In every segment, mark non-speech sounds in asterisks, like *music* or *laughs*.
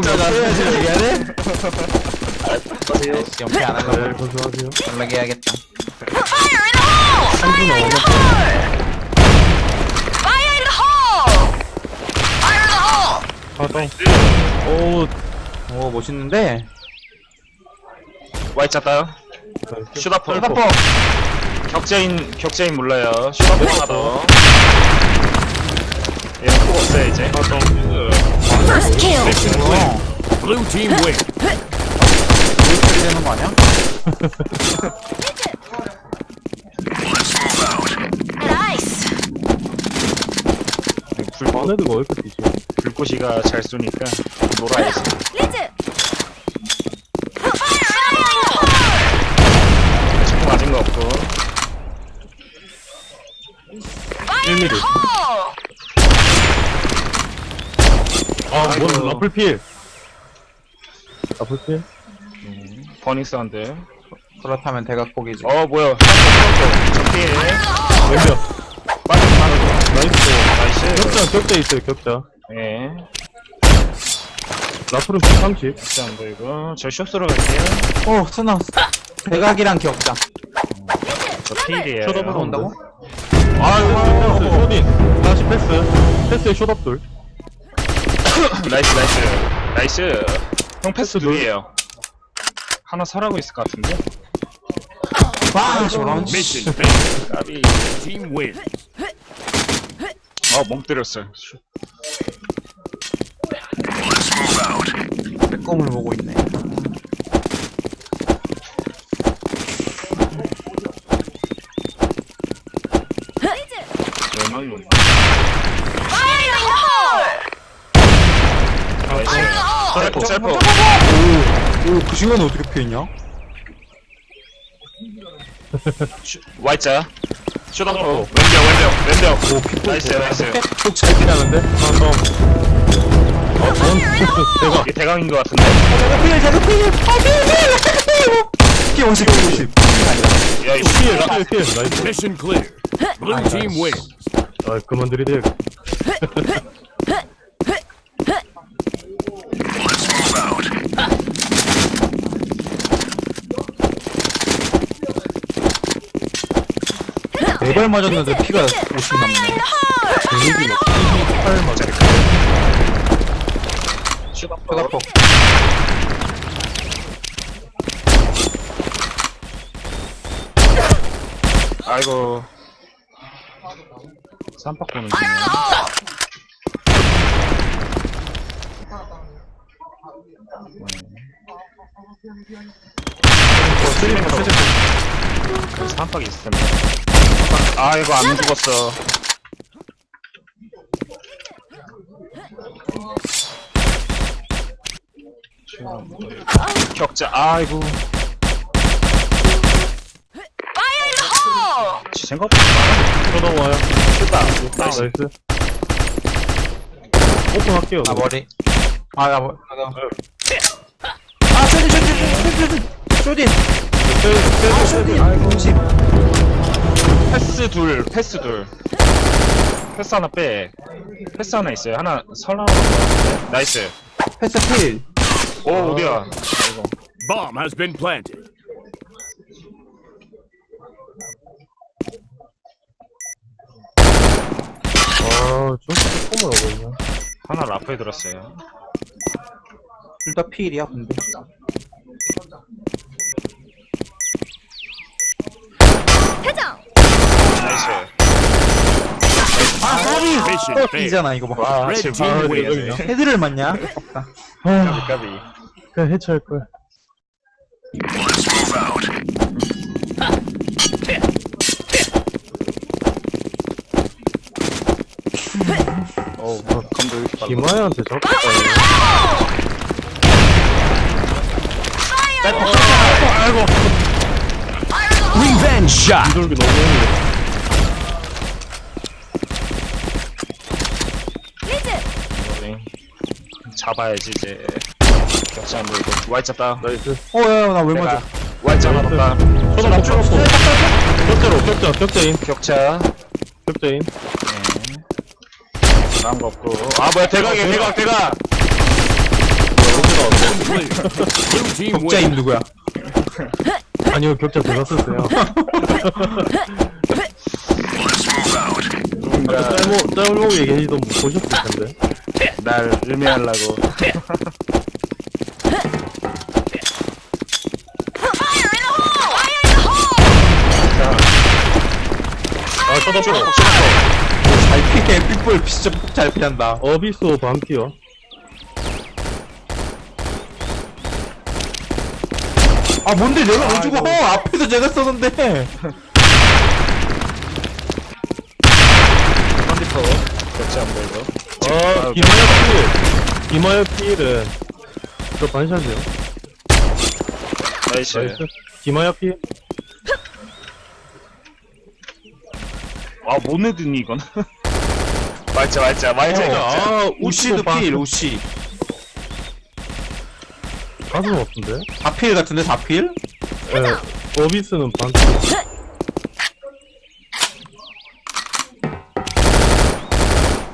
진짜 해야지 얘기해야 돼? 아이씨 연패 안 하려고 네 고생하세요 연락 해야겠다 Fire in the hole! Fire in the hole! Fire in the hole! Fire in the hole! 아똥 오 멋있는데 와이 짰다 슈다퍼 슈다퍼 격자인 격자인 몰라요 슈다퍼 하나 더 얘는 꼭 없어요 이제 First kill! Blue team win. 소리 되는 거 아니야? Nice! 불꽃 얘네들가 왜 이렇게 뛰지? 불꽃이가 잘 쏘니까 놀아야지! 치고 맞은 거 없고 Fire in the hole! 아 아이고. 뭔 라플필? 라플필? 버닝 사운드 그렇다면 대각폭이지. 어 뭐야. 저 피해 왼벽 빠져 빠져 나이스. 나이스. 격자 격자 있어요 격자. 예. 라플은 130 진짜 안 보이고. 저 쇼스로 갈게요. 오 스나 대각이랑 격자. 저 피일이에요. 쇼더블 온다고? 아이고 패스 쇼딩 다시 패스. 패스에 쇼답돌 나이스 나이스. 나이스. 형 패스 둘이에요. 하나 설하고 있을 것 같은데? 와 저런 Mission failed. 까비. Team win. 아멍 때렸어 슈. 빼꼼을 보고 있네. 대박이 셀프 셀프. 오그 시간에 어떻게 피했냐? 슈- Y자. 쇼다퍼 왼벽 왼벽 왼벽 오 피폭 나이스 나이스. 폭잘 피하는데? 하나 더아뭔 대박 이게 대강인 것 같은데? 자극필 자극필 피 50, 피 50 야이 피해 슈 피해 피해. 나이스 Mission clear. Blue team win. 아 그만 들이대 네발 맞았는데 피가 50 Fire 남네. in the hole! 분위기 막28 맞아 대각폭 아이고. 쌈박 보는 중 Fire in the hole! 쌈박이 텐데 아이고 안 죽었어. 격자 아이고. 생각보다 쳐다와요. 크다. 나이스. 나이스. 오픈할게요 아 머리. 아야 머리. 네. 아 쇼딘 쇼딘 쇼딘 쇼딘 쇼딘 아이고 50 패스 둘 패스 둘. 패스 하나 빼. 패스 하나 있어요. 하나 설라 나이스. 패스 필. 오 어디야? Bomb has been planted. 아좀 조금을 하고 있네. 하나 라프에 들었어요. 둘 다 필이야 근데 회장! 나이스 아 failed. 이잖아 이거 봐. 와 Red 지금 아, win. 여기냐? 헤드를 맞냐? 아깝다. 아 까비. 그냥 해체할 거야. 어우 검도 이렇게 빨라. 김하야한테 잡혔다 아이고. Revenge shot. 이돌기 너무 리즈! 네. 잡아야지 이제. 격자 안 보이고. Y자 따 나이스. 어야 나왜 맞아? 내가 Y자 하나 더 따. 쳐다 못 쳐놓고. 격자로 격자 격자인. 격자 격자인. 네. 나은 거 없고. 아 뭐야 대각이야 대각 대각. 격자임 누구야? *laughs* 아니요, 격자 제가 썼어요. 누군가 짤모, 짤모 얘기해도 못 보셨을 텐데. 날 in the hole! 아, 쳐다보. 잘 피해 pitbull 진짜 잘 피한다. 어비소 반피요. 아 뭔데 내가 못 죽어? 앞에서 제가 쏘는데. 컨디퍼 그렇지 안 보이고 아, 기마야 필. 기마야 필은, 저 반샷이요. 나이스 나이스. 기마야 필. 아 못 내드니 이건 말자 말자 말자 어, 말자 아 반- 필 우시 가슴 없던데? 4필 같은데 4필? 예, 어비스는 반피.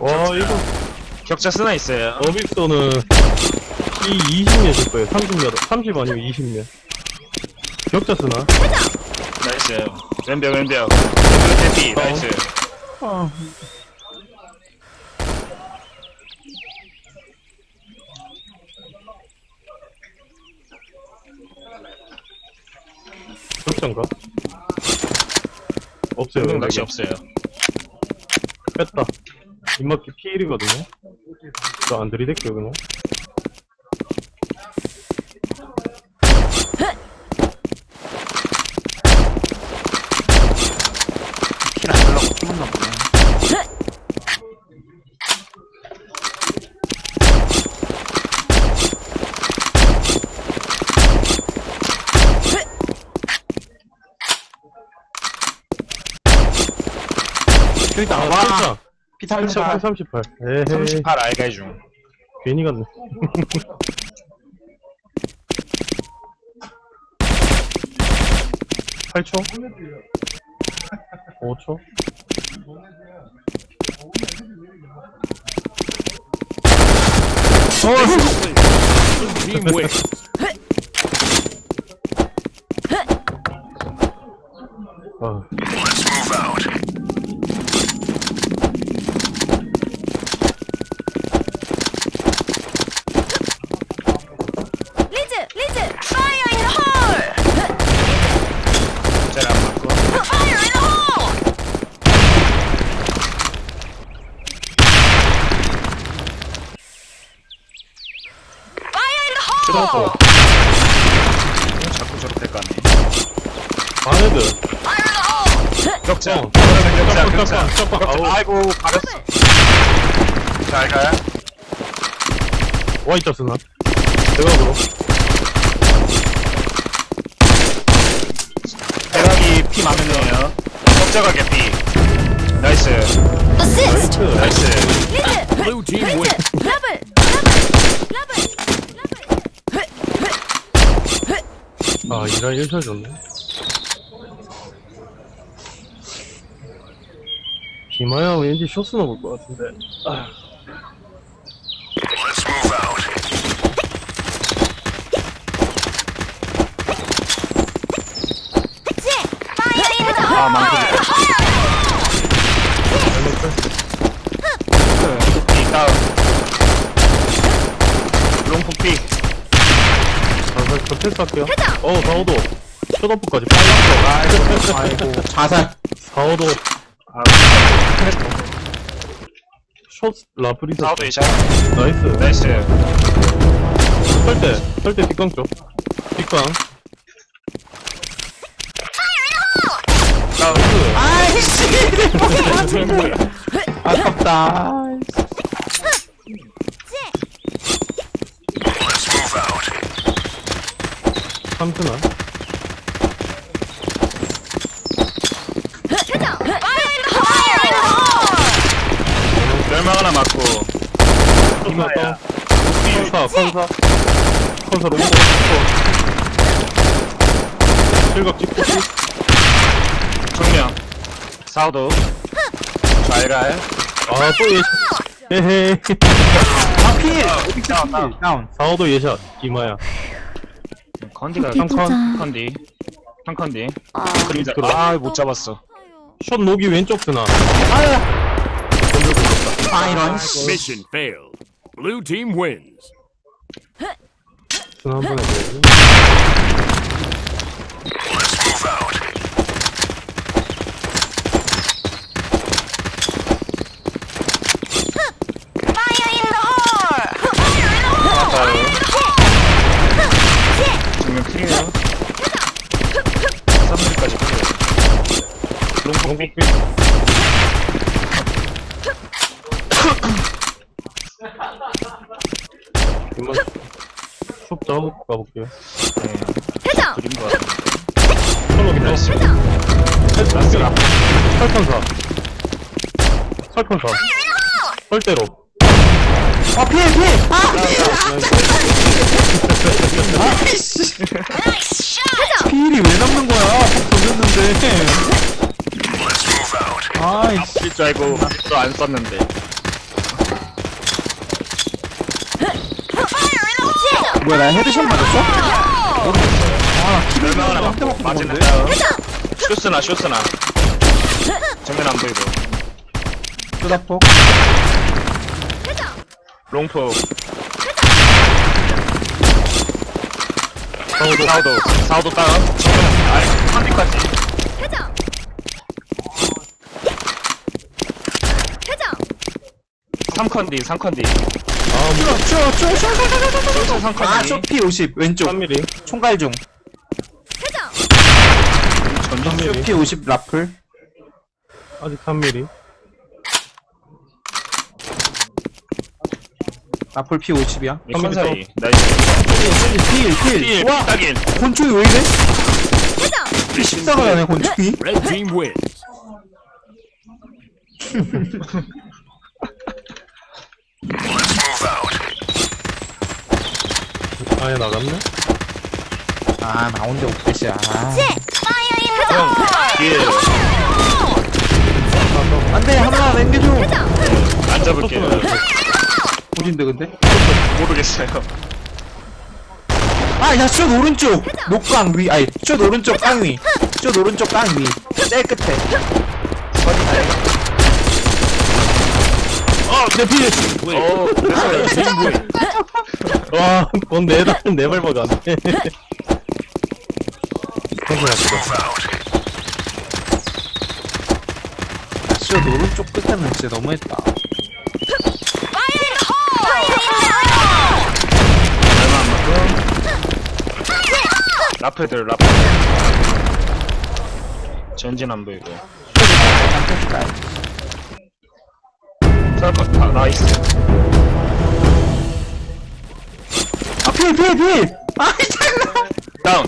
와, 이거, 격자 쓰나 있어요 어비스는 이 20년 줄 거예요. 30년, 30 아니면 20년. 격자 쓰나? 나이스 왼벽 왼벽 왼벽 대피 나이스 격자인가? 없어요. 왼벽. 없어요 뺐다. 입맞기 P1이거든요. 저안 들이댈게요, 그냥. 피나 달라고 튀었나 보네. 킬당, 와. 킬당. 38, 38, 38. 에헤이, 38 알갈 중. 괜히 갔네. *laughs* 8초? 5초? 어! The hole! 자꾸 저렇게 어. 격자 격자 깜빡, 깜빡. 격자 아우. 아이고 가렸어 잘 가요 와이자 쓰나? 대각으로. 대각이 피 많으네요 격자가 개피 나이스 Assist! 나이스 리즈! Blue team wins. 더블! 더블! 더블! 더블! 아, 이라 1샷 줬네. 기마야 왠지 쇼스 넣을 것 같은데. 아. The hole! 아 망설이다 폭피 다운 롱폭피 자, 저 패스 할게요. 어, 4호도. 숏오프까지 빨랐어. 아이고 자살 4호도. 아, 숏, 라프리스. 사우도 이샷 나이스. 나이스 설대, 설대 뒷광 쪽. 뒷광. 다운 아이씨. *laughs* 아깝다 삼트나. 멸망 하나 맞고 기마 떠. 컨사, 컨사. 컨사 로고. 실각 찍고. 정면 사우도 잘 가요 아, 또 예샷. 헤헤. 아필 다운 다운 4호도 예샷. 기마야. 컨디가 어디 보자. 컨디 한 컨디 아, 그림자 그래. 아못 잡았어 숏 녹이 왼쪽 쓰나. 아 이런 Mission failed. Blue team wins. 쓰나 한번 해줘야지. Fire in the hole! Fire in the hole! 아까 정면 클리어 3mm까지 롱폭 삐. 이만 숏 잡아보고 가볼게요. 회장! 그림 봐 숏록이 나이스 나이스. 설컨사. 설컨사. 설대로. 아 피해 피해 아. 나이스 샷! 피일이 왜 남는 거야 팍 던졌는데 아이씨 쓸줄 알고 또안 썼는데. Fire in the hole! 뭐야 나 헤드샷 맞았어? 얼마 하나 한대 맞고? 다음 쇼스나 쇼스나. 정면 안 보이고. 쏘다폭. 롱포. 사우도 사우도. 사우도 다운. 정면 아래 한뒤까지 회장! 회장! 3컨디 3컨디. 아, 뭐, 쪼쪼쪼쪼쪼쪼 3컨디. 아쇼 P50 왼쪽. 3mm. 총갈 중. 쇼 3mm. P50 라플. 아직 3mm. 라플 P50이야. 컨사이. 나이스. 필 필 필 와! 딱인. 권총이 왜 이래? 14가 나네. 권총이. Red team wins. *laughs* 아예 나갔네? 아 나온데 옥배시야. 아. Fire in the hole! 뒤에 안 돼 하나 남겨줘 안 잡을게요. 어딘데 근데? 모르겠어요. 아야쇼 오른쪽. 녹강 위. 아니 쇼 오른쪽 깡위쇼 오른쪽 깡 위제 끝에 내 피해! 오 됐어요 Team wins. 와, 넌 내다, 네발 박았네. 감사합니다. 쇼 오른쪽 끝에는 진짜 너무했다 in the 얼마 안 맞고 라페들 라페들 전진 안 보이고 썰거 아, 나이스 아필필필 아이 장난 다운